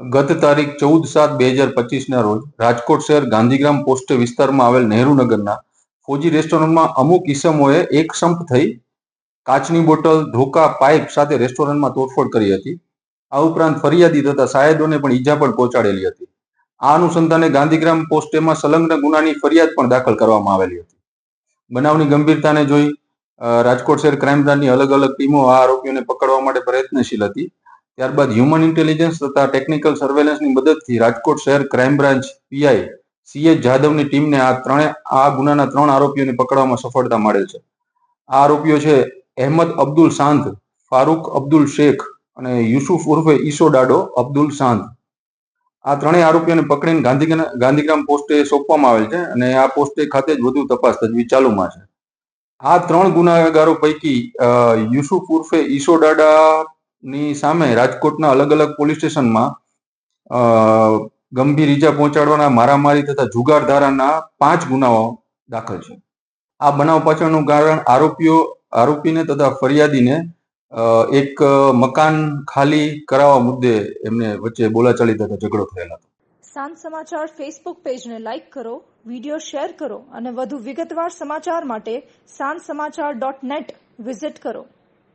ગત તારીખ ચૌદ સાત બે હજાર પચીસના રોજ રાજકોટ શહેર ગાંધીગ્રામ પોસ્ટ વિસ્તારમાં આવેલ નહેરુનગરના ફોજી રેસ્ટોરન્ટમાં અમુક ઈસમોએ એક સંપ થઈ કાચની બોટલ, ધોકા, પાઇપ સાથે રેસ્ટોરન્ટમાં તોડફોડ કરી હતી. આ ઉપરાંત ફરિયાદી તથા સાહેદોને પણ ઈજા પણ પહોંચાડેલી હતી. આ અનુસંધાને ગાંધીગ્રામ પોસ્ટેમાં સંલગ્ન ગુનાની ફરિયાદ પણ દાખલ કરવામાં આવેલી હતી. બનાવની ગંભીરતાને જોઈ રાજકોટ શહેર ક્રાઇમ બ્રાન્ચની અલગ અલગ ટીમો આ આરોપીઓને પકડવા માટે પ્રયત્નશીલ હતી. ત્યારબાદ હ્યુમન ઇન્ટેલિજન્સ તથા ટેકનિકલ સર્વેલન્સની મદદથી રાજકોટ શહેર crime branch PI C H જાદવની ટીમને આ ત્રણે, આ ગુનાના ત્રણ આરોપીઓને પકડવામાં સફળતા મળેલ છે. આ આરોપીઓ છે અહેમદ અબ્દુલ શાંત ફારૂક અબ્દુલ શેખ અને યુસુફ ઉર્ફે ઈસો ડાડો અબ્દુલ શાંત આ ત્રણેય આરોપીઓને પકડીને ગાંધીગ્રામ ગાંધીગ્રામ પોસ્ટે સોંપવામાં આવેલ છે અને આ પોસ્ટે ખાતે જ વધુ તપાસ તજવીજ ચાલુમાં છે. આ ત્રણ ગુનાગારો પૈકી યુસુફ ઉર્ફે ઈસો ડાડાની સામે રાજકોટના અલગ અલગ પોલીસ સ્ટેશનમાં ગંભીર ઈજા પહોંચાડવાના મારામારી તથા જુગાર ધારાના પાંચ ગુનાઓ દાખલ છે. આ બનાવ પાછળનું કારણ આરોપીઓ, આરોપીને તથા ફરિયાદીને એક મકાન ખાલી કરાવવા મુદ્દે એમને વચ્ચે બોલાચાલી તથા ઝઘડો થયેલ હતો. સાંજ સમાચાર ફેસબુક પેજને લાઇક કરો, વીડિયો શેર કરો અને વધુ વિગતવાર સમાચાર માટે સાંજ સમાચાર ડોટ નેટ વિઝિટ કરો.